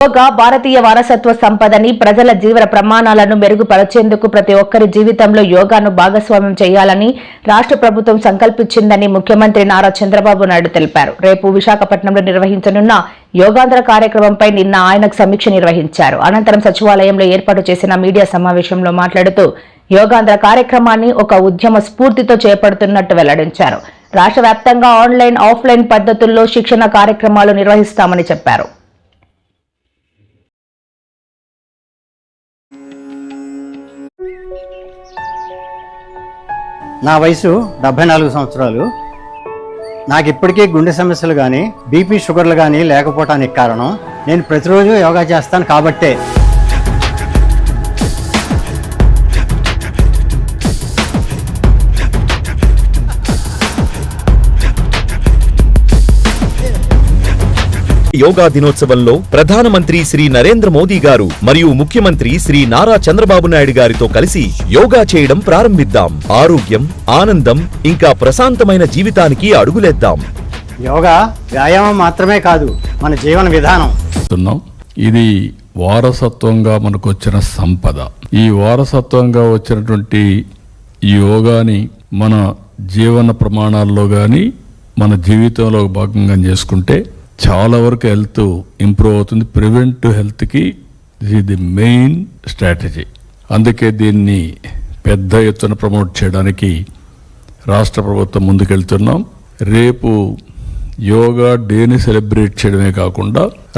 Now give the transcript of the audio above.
యోగా భారతీయ వారసత్వ సంపదని ప్రజల జీవన ప్రమాణాలను మెరుగుపరిచేందుకు ప్రతి ఒక్కరి జీవితంలో యోగాను భాగస్వామ్యం చేయాలని రాష్ట్ర ప్రభుత్వం సంకల్పించిందని ముఖ్యమంత్రి నారా చంద్రబాబు నాయుడు తెలిపారు. రేపు విశాఖపట్నంలో నిర్వహించనున్న యోగాంధ్ర కార్యక్రమంపై నిన్న ఆయనకు సమీక్ష నిర్వహించారు. అనంతరం సచివాలయంలో ఏర్పాటు చేసిన మీడియా సమావేశంలో మాట్లాడుతూ యోగాంధ్ర కార్యక్రమాన్ని ఒక ఉద్యమ స్ఫూర్తితో చేపడుతున్నట్టు వెల్లడించారు. రాష్ట్ర వ్యాప్తంగా ఆన్లైన్ ఆఫ్లైన్ పద్ధతుల్లో శిక్షణ కార్యక్రమాలు నిర్వహిస్తామని చెప్పారు. నా వయసు డెబ్బై నాలుగు సంవత్సరాలు. నాకు ఇప్పటికీ గుండె సమస్యలు కానీ బీపీ షుగర్లు కానీ లేకపోవటానికి కారణం. నేను ప్రతిరోజు యోగా చేస్తాను కాబట్టే. యోగా దినోత్సవంలో ప్రధానమంత్రి శ్రీ నరేంద్ర మోదీ గారు మరియు ముఖ్యమంత్రి శ్రీ నారా చంద్రబాబు నాయుడు గారితో కలిసి యోగా చేయడం ప్రారంభిద్దాం. ఆరోగ్యం ఆనందం ఇంకా ప్రశాంతమైన జీవితానికి అడుగులేద్దాం. యోగా వ్యాయామం మాత్రమే కాదు మన జీవన విధానం. ఇది వారసత్వంగా మనకు వచ్చిన సంపద. ఈ వారసత్వంగా వచ్చినటువంటి ఈ యోగాని మన జీవన ప్రమాణాల్లో కానీ మన జీవితంలో భాగంగా చేసుకుంటే చాలా వరకు హెల్త్ ఇంప్రూవ్ అవుతుంది. ప్రివెంట్ హెల్త్కి ఇది ది మెయిన్ స్ట్రాటజీ. అందుకే దీన్ని పెద్ద ఎత్తున ప్రమోట్ చేయడానికి రాష్ట్ర ప్రభుత్వం ముందుకెళ్తున్నాం. రేపు యోగా డేని సెలబ్రేట్ చేయడమే కాకుండా